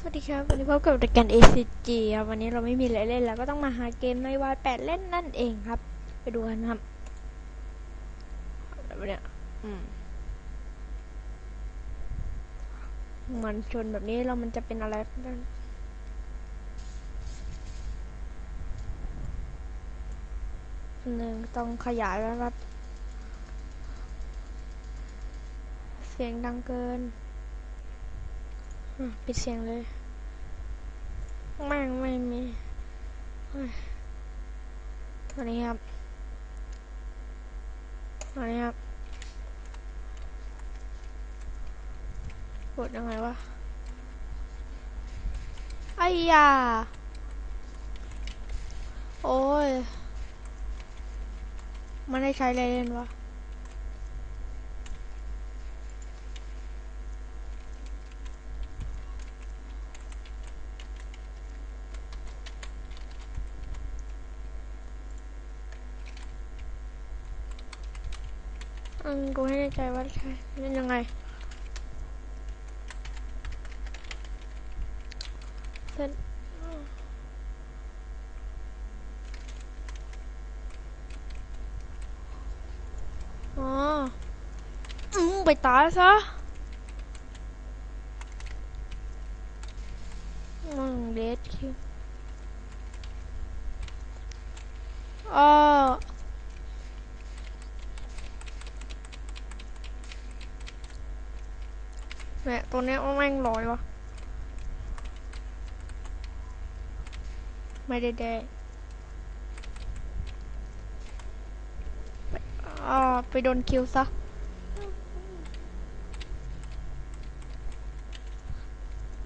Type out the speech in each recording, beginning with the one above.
สวัสดีครับ วันนี้พบกับรายการ ACG ครับ วันนี้เราไม่มีอะไรเล่นแล้วก็ต้องมาหาเกมในวายแปดเล่นนั่นเองครับ ไปดูกันครับอะไรวเนี่ยอืมมันชนแบบนี้เรามันจะเป็นอะไรหนึ่งต้องขยายแล้วครับ เสียงดังเกิน ปิดเสียงเลยแม่งไม่มีตัวนี้ครับตัวนี้ครับกดยังไงวะไอ้ยาโอ้ยมันได้ใช้อะไรเล่นวะ อืมกูให้แน่ใจว่าใช่เล่นยังไงเล่นอ๋ออืมไปตายซะมึงเดทคิวอ๋อ เนี่ยตัวเนี้ยแม่งลอยวะ ไม่ได้แดงไปอ่าไปโดนคิวซะ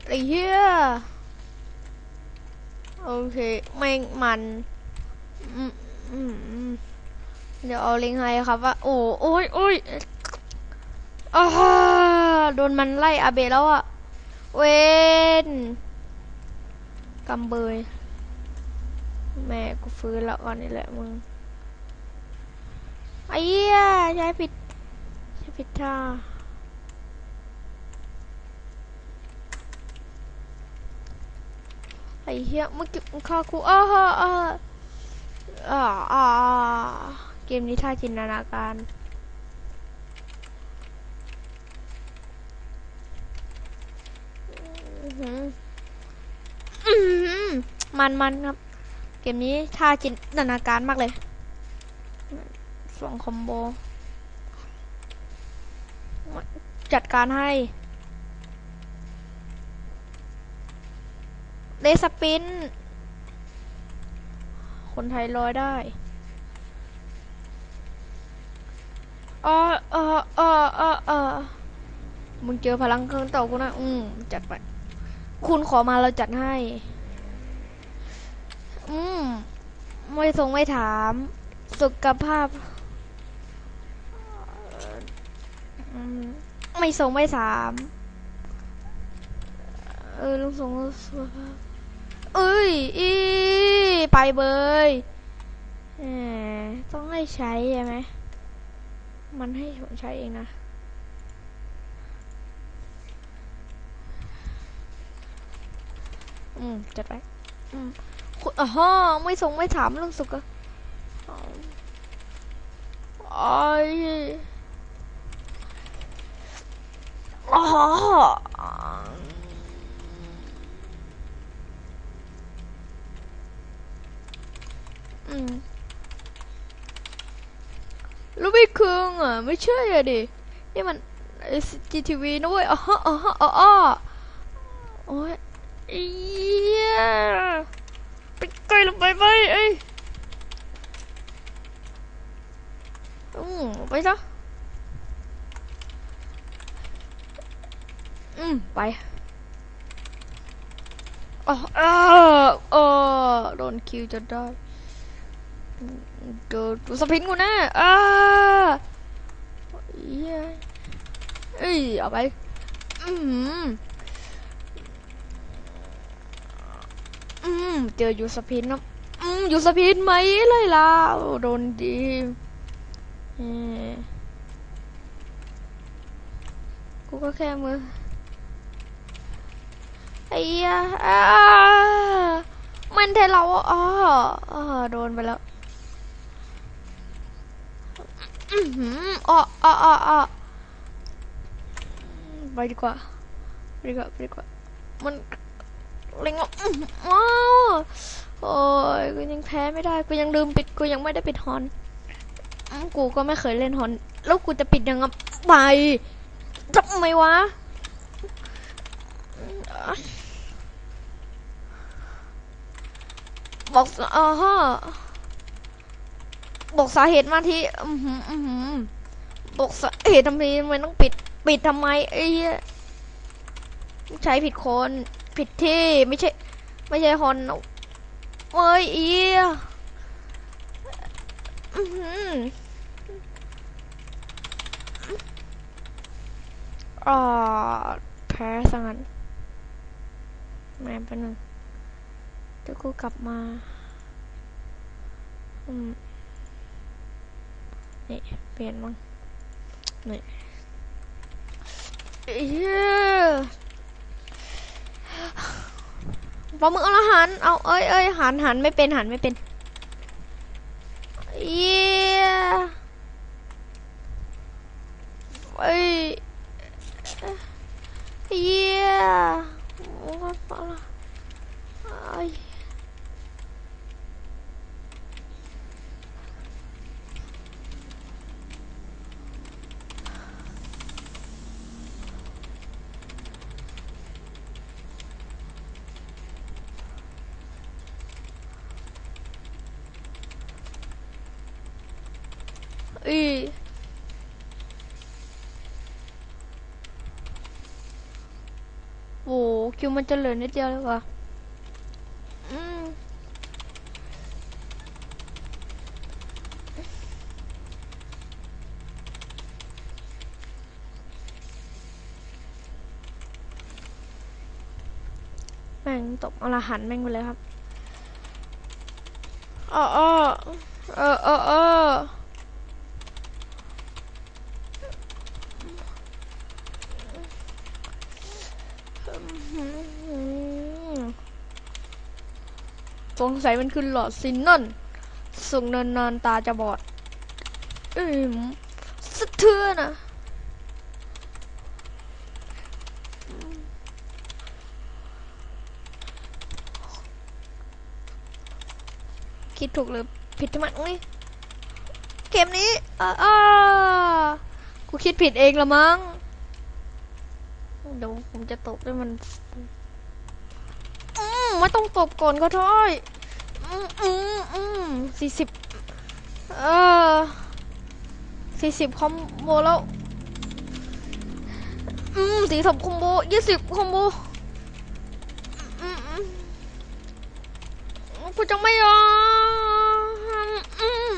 ไอ้เหี้ยโอเคแม่งมันเดี๋ยวเอาลิงก์ให้ครับว่า โอ้โอ้ยโอ้ยอ้า โดนมันไล่อาเบะแล้วอะเวนกำเบย แม่กูฟื้นแล้วก่อนนี่แหละมึงไอ้เหี้ยใช้ผิดใช้ผิดท่าไอ้เหี้ยเมื่อกี้มึงฆ่ากูอ้าอ้าอ่าอ่าเกมนี้ท่าจินตนาการ อื้อหืออื้อหือ มันมันครับ เกมนี้ท่าจินตนาการมากเลยสองคอมโบ จัดการให้เลสปิน คนไทยลอยได้ออเออเออเออเออมึงเจอพลังเครื่องเต่ากูนะ อืม จัดไป คุณขอมาเราจัดให้ อืม ไม่ทรงไม่ถาม สุขภาพ ไม่ทรงไม่ถาม เออลุงทรงสุขภาพเอ้ย อีไปเบยแหมต้องให้ใช้ใช่ไหม มันให้ผมใช้เองนะ อืมจัดไปอืมคุณอ๋อไม่ส่งไม่ถามเรื่องสุขอะไอ้อ๋ออืมรู้ไม่คืงอะไม่เชื่ออะดิ นี่มัน SGTV นะเว้ยอ๋ออ๋ออ๋ออ๋อ โอ้เอียไปไกลลงไปไปเอ้ยอืมไปซะอืมไปอ๋อเออเออโดนคิวจนได้เกิดตัวสปินกูแน่อ่าเอียเอ้ยเอาไปอืม อื มเจอยูสปินนะอืมยูสปินไหมเลยล่ะโดนดีกูก็แค่มือไอ้ยามันเทเราอ๋อโดนไปแล้วอือหืออ๋ออ๋ออ๋อไปดีกว่าไปดีกว่าไปดีกว่ามัน เล็งอะอื้อหืออ้าวโอ้ยกูยังแพ้ไม่ได้กูยังลืมปิดกูยังไม่ได้ปิดฮอนกูก็ไม่เคยเล่นฮอน แล้วกูจะปิดยังไงไปทำไมวะบอกอ่าฮะบอกสาเหตุมาที่อือหืออือหือบอกสาเหตุทำไมทำไมต้องปิด ปิดทำไมไอ้ใช้ผิดคน ผิดที่ไม่ใช่ ไม่ใช่ฮอนนะเอ้ยเอียอ่าแพ้ซะงั้นแม่เป็นหนึ่งเดี๋ยวกูกลับมาอืมนี่เปลี่ยนมั้งนี่เอีย ปลาหมึกเอาละหันเอาเอ้ยเอ้ยหันหันไม่เป็นหันไม่เป็นเอียเอ้ยเอียโอ้ยปลาละเอ้ยเอ้ยโอ้ คิวมันจะเหลือนิดเดียวเลยว่ะอืมแม่งตบอรหันต์แม่งไปเลยครับเออเออเออเออเอออืม สงสัยมันคือหลอดซินนั่นส่งนานๆตาจะบอดเอ้ยสะเทือนอะคิดถูกหรือผิดทำไมนี่เกมนี้อ่ากูคิดผิดเองละมั้งเดี๋ยวผมจะตบด้วยมัน ไม่ต้องตบก่อนก็ได้อืมอืมอืมสี่สิบเออสี่สิบคอมโบแล้ว อืมสี่สิบคอมโบยี่สิบคอมโบอืมอืมกูจะไม่ยอมอืม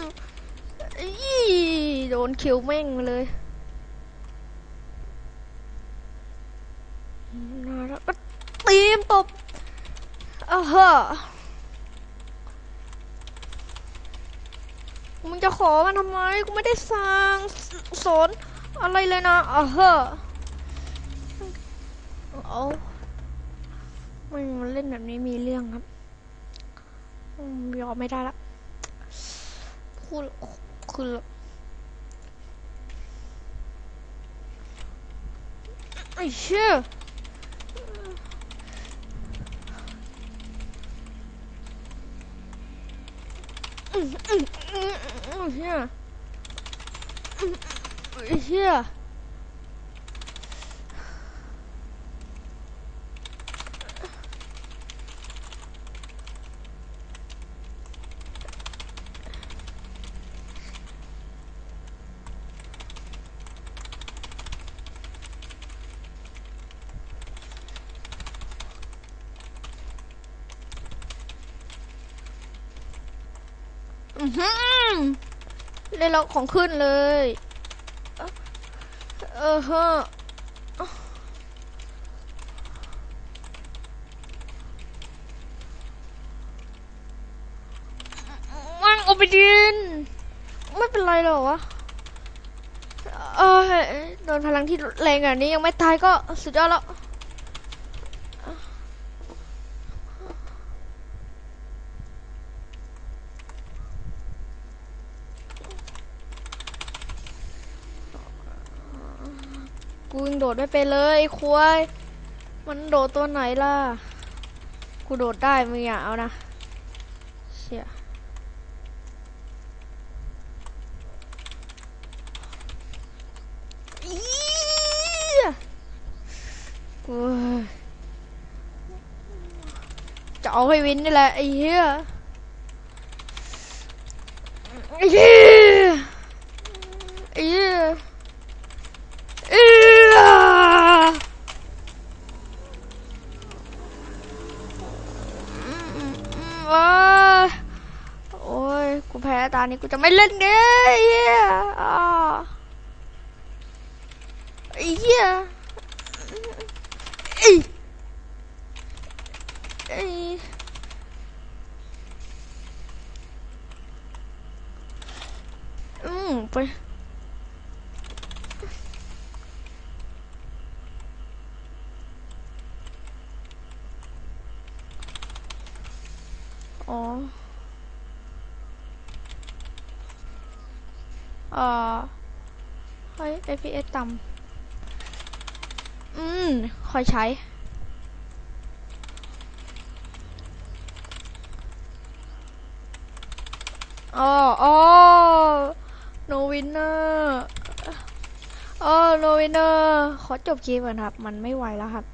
อีโดนคิวแม่งเลยน่ารักก็ตีมตบ เออฮะมึงจะขอมันทำไม กูไม่ได้สั่งสอนอะไรเลยนะเออฮะเอาม่มันเล่นแบบนี้มีเรื่องครับยอมไม่ได้ละคือคือไอ้เชี่ย อืมอืมอืมอืม เฮียอืมอืมเฮีย อือหือเล่นแล้วของขึ้นเลย เออฮะว่างโอไปดิน ไม่เป็นไรหรอวะเออโดนพลังที่แรงแบบนี้ยังไม่ตายก็สุดยอดแล้ว กูยังโดดไม่เป็นเลยควายมันโดดตัวไหนล่ะ กูโดดได้มึงอย่าเอานะเชี่ยอี๋โอ้ยจะเอาให้วินนี่แหละไอ้เหี้ยไอ้เหี้ยไอ้เหี้ยเอ้ยอืมอืมอืมว้าโอ้ย แพ้ตอนนี้กูจะไม่เล่นเด้ไอ้เยอ่าไอ้เหี้ยอ้ไอ้อืมไป อ๋อเอ่อเฮ้ย FPS ต่ำ อืม คอยใช้ อ๋ออ๋อ no winner อ๋อ no winner ขอจบเกมก่อนครับ มันไม่ไหวแล้วครับ